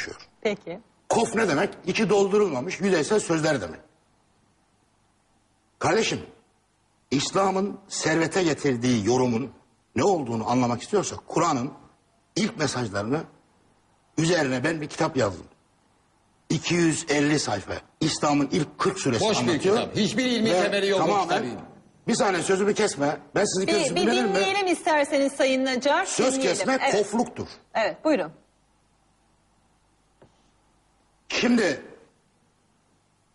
düşüyor. Peki. Kof ne demek? İçi doldurulmamış yüzeysel sözler demek. Kardeşim, İslam'ın servete getirdiği yorumun ne olduğunu anlamak istiyorsak Kur'an'ın ilk mesajlarını üzerine ben bir kitap yazdım. 250 sayfa. İslam'ın ilk 40 suresi Boş bir anlatıyor. kitap. Hiçbir ilmi Ve temeli yok Tamamen, kitabın. bir saniye sözümü kesme. Ben sizin Bir, bir dinlerim mi? dinleyelim isterseniz Sayın Nacar. Söz Dinleyelim. kesme evet. kofluktur. Evet buyurun. Şimdi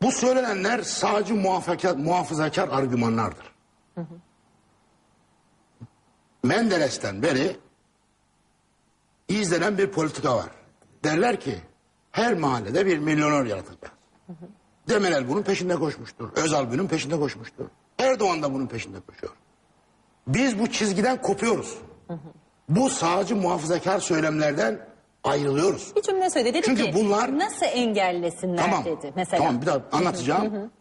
bu söylenenler sadece muhafazakar, muhafazakar argümanlardır. Menderes'ten beri izlenen bir politika var. Derler ki her mahallede bir milyoner yaratacağız. Demirel bunun peşinde koşmuştur. Özal bunun peşinde koşmuştur. Erdoğan da bunun peşinde koşuyor. Biz bu çizgiden kopuyoruz. Bu sağcı muhafazakar söylemlerden ayrılıyoruz. Bir cümle söyledi. Dedi Çünkü ki bunlar- nasıl engellesinler Tamam. dedi mesela. Tamam bir daha anlatacağım.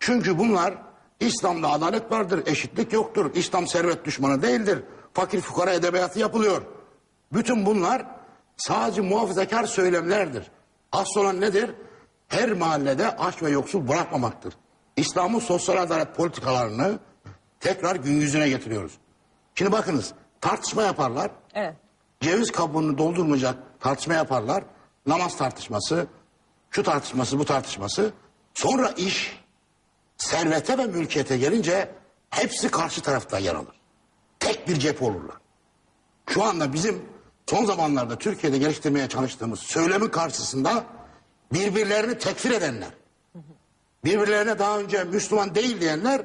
Çünkü bunlar İslam'da adalet vardır, eşitlik yoktur. İslam servet düşmanı değildir. Fakir fukara edebiyatı yapılıyor. Bütün bunlar sadece muhafazakar söylemlerdir. Asıl olan nedir? Her mahallede aç ve yoksul bırakmamaktır. İslam'ın sosyal adalet politikalarını tekrar gün yüzüne getiriyoruz. Şimdi bakınız tartışma yaparlar. Evet. Ceviz kabuğunu doldurmayacak tartışma yaparlar. Namaz tartışması, şu tartışması, bu tartışması. Sonra iş servete ve mülkiyete gelince hepsi karşı tarafta yer alır. Tek bir cephe olurlar. Şu anda bizim son zamanlarda Türkiye'de geliştirmeye çalıştığımız söylemin karşısında birbirlerini tekfir edenler, birbirlerine daha önce Müslüman değil diyenler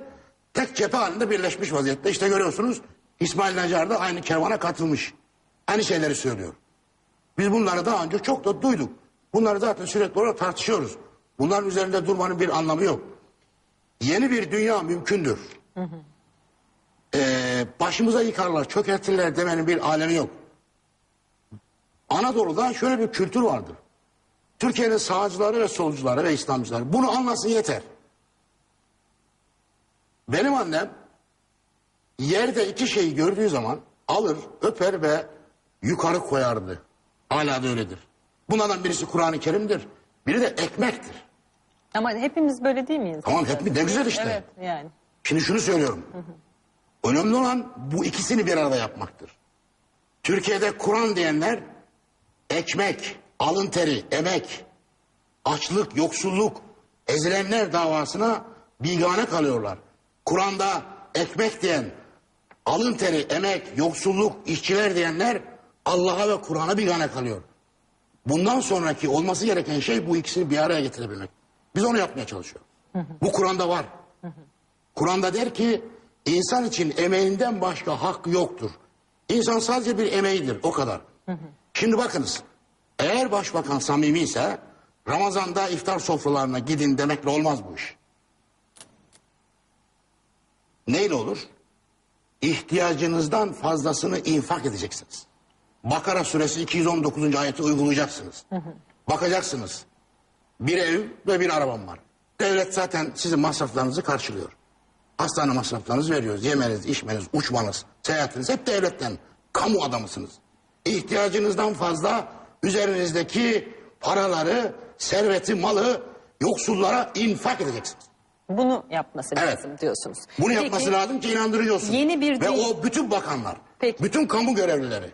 tek cephe halinde birleşmiş vaziyette. İşte görüyorsunuz İsmail Nacar da aynı kervana katılmış. Aynı şeyleri söylüyor. Biz bunları daha önce çok da duyduk. Bunları zaten sürekli olarak tartışıyoruz. Bunların üzerinde durmanın bir anlamı yok. Yeni bir dünya mümkündür. Ee, başımıza yıkarlar, çökertirler demenin bir alemi yok. Anadolu'da şöyle bir kültür vardır. Türkiye'nin sağcıları ve solcuları ve İslamcıları bunu anlasın yeter. Benim annem yerde iki şeyi gördüğü zaman alır, öper ve yukarı koyardı. Hala da öyledir. Bunlardan birisi Kur'an-ı Kerim'dir. Biri de ekmektir. Ama hepimiz böyle değil miyiz? Tamam hep ne güzel işte. Evet yani. Şimdi şunu söylüyorum. Önemli olan bu ikisini bir arada yapmaktır. Türkiye'de Kur'an diyenler ekmek, alın teri, emek, açlık, yoksulluk, ezilenler davasına bigane kalıyorlar. Kur'an'da ekmek diyen, alın teri, emek, yoksulluk, işçiler diyenler Allah'a ve Kur'an'a bigane kalıyor. Bundan sonraki olması gereken şey bu ikisini bir araya getirebilmek. Biz onu yapmaya çalışıyoruz. Bu Kur'an'da var. Kur'an'da der ki insan için emeğinden başka hak yoktur. İnsan sadece bir emeğidir o kadar. Şimdi bakınız eğer başbakan samimi ise Ramazan'da iftar sofralarına gidin demekle olmaz bu iş. Neyle olur? İhtiyacınızdan fazlasını infak edeceksiniz. Bakara suresi 219. ayeti uygulayacaksınız. Bakacaksınız. Bir ev ve bir arabam var. Devlet zaten sizin masraflarınızı karşılıyor. Hastane masraflarınızı veriyoruz. Yemeniz, içmeniz, uçmanız, seyahatiniz hep devletten. Kamu adamısınız. İhtiyacınızdan fazla üzerinizdeki paraları, serveti, malı yoksullara infak edeceksiniz. Bunu yapması Evet. lazım diyorsunuz. Bunu Peki, yapması lazım ki inandırıcı olsun. Yeni bir Ve o bütün bakanlar, Peki. bütün kamu görevlileri,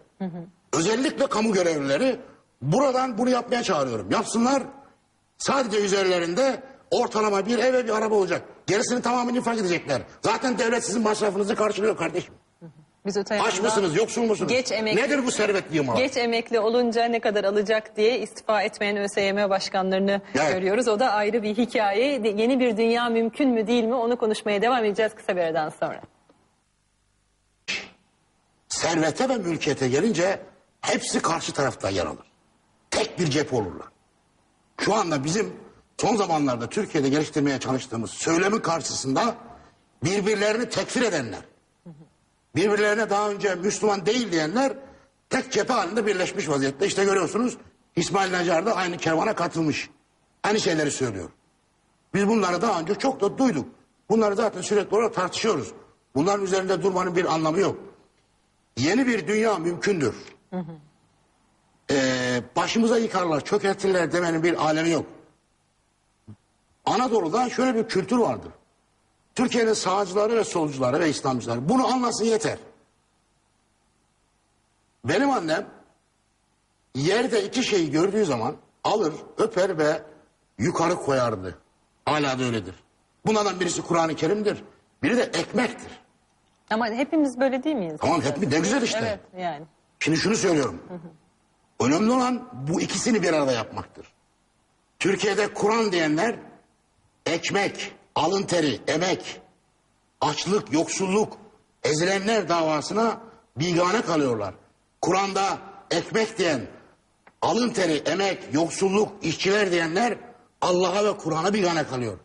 özellikle kamu görevlileri buradan bunu yapmaya çağırıyorum. Yapsınlar sadece üzerlerinde ortalama bir ev ve bir araba olacak. Gerisini tamamen infak edecekler. Zaten devlet sizin masrafınızı karşılıyor kardeşim. Biz öte Aç mısınız, yoksul musunuz? Geç emekli, Nedir bu servet yığmalar? Geç emekli olunca ne kadar alacak diye istifa etmeyen ÖSYM başkanlarını Evet. görüyoruz. O da ayrı bir hikaye. Yeni bir dünya mümkün mü değil mi onu konuşmaya devam edeceğiz kısa bir aradan sonra. servete ve mülkiyete gelince hepsi karşı tarafta yer alır. Tek bir cephe olurlar. Şu anda bizim son zamanlarda Türkiye'de geliştirmeye çalıştığımız söylemin karşısında birbirlerini tekfir edenler, birbirlerine daha önce Müslüman değil diyenler tek cephe halinde birleşmiş vaziyette. İşte görüyorsunuz İsmail Nacar da aynı kervana katılmış. Aynı şeyleri söylüyor. Biz bunları daha önce çok da duyduk. Bunları zaten sürekli olarak tartışıyoruz. Bunların üzerinde durmanın bir anlamı yok. Yeni bir dünya mümkündür. Ee, başımıza yıkarlar, çökertirler demenin bir alemi yok. Anadolu'da şöyle bir kültür vardır. Türkiye'nin sağcıları ve solcuları ve İslamcıları bunu anlasın yeter. Benim annem yerde iki şeyi gördüğü zaman alır, öper ve yukarı koyardı. Hala da öyledir. Bunlardan birisi Kur'an-ı Kerim'dir. Biri de ekmektir. Ama hepimiz böyle değil miyiz? Tamam hep ne güzel işte. Evet yani. Şimdi şunu söylüyorum. Önemli olan bu ikisini bir arada yapmaktır. Türkiye'de Kur'an diyenler ekmek, alın teri, emek, açlık, yoksulluk, ezilenler davasına bigane kalıyorlar. Kur'an'da ekmek diyen, alın teri, emek, yoksulluk, işçiler diyenler Allah'a ve Kur'an'a bigane kalıyor.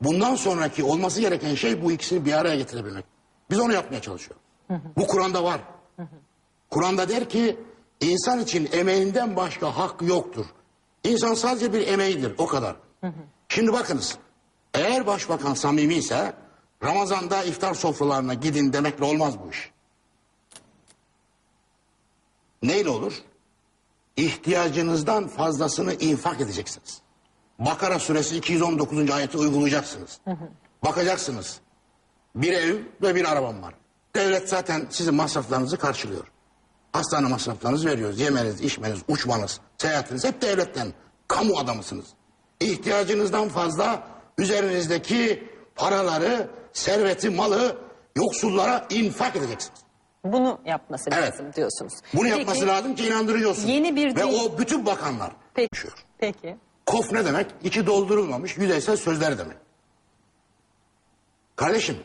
Bundan sonraki olması gereken şey bu ikisini bir araya getirebilmek. Biz onu yapmaya çalışıyoruz. Bu Kur'an'da var. Kur'an'da der ki insan için emeğinden başka hak yoktur. İnsan sadece bir emeğidir o kadar. Şimdi bakınız eğer başbakan samimi ise Ramazan'da iftar sofralarına gidin demekle olmaz bu iş. Neyle olur? İhtiyacınızdan fazlasını infak edeceksiniz. Bakara suresi 219. ayeti uygulayacaksınız. Bakacaksınız. Bir ev ve bir arabam var. Devlet zaten sizin masraflarınızı karşılıyor. Hastane masraflarınızı veriyoruz. Yemeniz, içmeniz, uçmanız, seyahatiniz hep devletten. Kamu adamısınız. İhtiyacınızdan fazla üzerinizdeki paraları, serveti, malı yoksullara infak edeceksiniz. Bunu yapması Evet. lazım diyorsunuz. Bunu Peki, yapması lazım ki inandırıcı olsun. Yeni bir Ve o bütün bakanlar. Peki. konuşuyor. Peki. Kof ne demek? İçi doldurulmamış yüzeysel sözler demek. Kardeşim,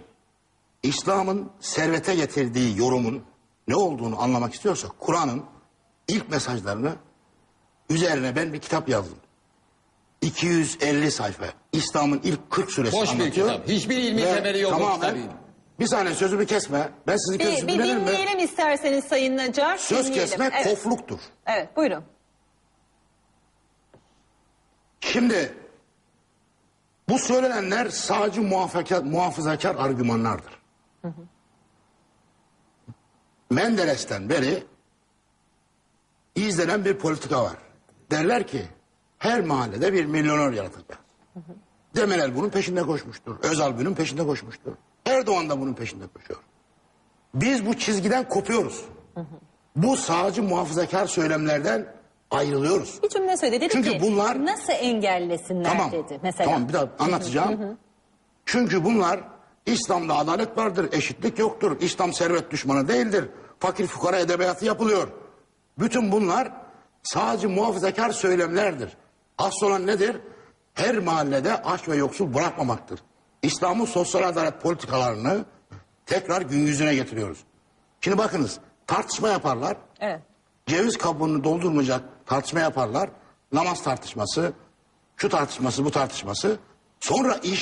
İslam'ın servete getirdiği yorumun ne olduğunu anlamak istiyorsak Kur'an'ın ilk mesajlarını üzerine ben bir kitap yazdım. 250 sayfa. İslam'ın ilk 40 suresi Boş bir anlatıyor. kitap. Hiçbir ilmi Ve temeli yok Tamamen, bir saniye sözümü kesme. Ben sizin Bir, bir dinlerim mi? dinleyelim isterseniz Sayın Nacar. Söz dinleyelim. kesmek evet. kofluktur. Evet buyurun. Şimdi bu söylenenler sağcı muhafazakar, muhafazakar argümanlardır. Menderes'ten beri izlenen bir politika var. Derler ki her mahallede bir milyoner yaratacağız. Demirel bunun peşinde koşmuştur. Özal bunun peşinde koşmuştur. Erdoğan da bunun peşinde koşuyor. Biz bu çizgiden kopuyoruz. Bu sağcı muhafazakar söylemlerden ayrılıyoruz. Bir cümle söyledi. Dedi Çünkü ki bunlar- nasıl engellesinler Tamam. dedi mesela. Tamam bir daha anlatacağım. Çünkü bunlar İslam'da adalet vardır, eşitlik yoktur. İslam servet düşmanı değildir. Fakir fukara edebiyatı yapılıyor. Bütün bunlar sadece muhafazakar söylemlerdir. Asıl olan nedir? Her mahallede aç ve yoksul bırakmamaktır. İslam'ın sosyal adalet politikalarını tekrar gün yüzüne getiriyoruz. Şimdi bakınız tartışma yaparlar. Evet. Ceviz kabuğunu doldurmayacak tartışma yaparlar. Namaz tartışması, şu tartışması, bu tartışması. Sonra iş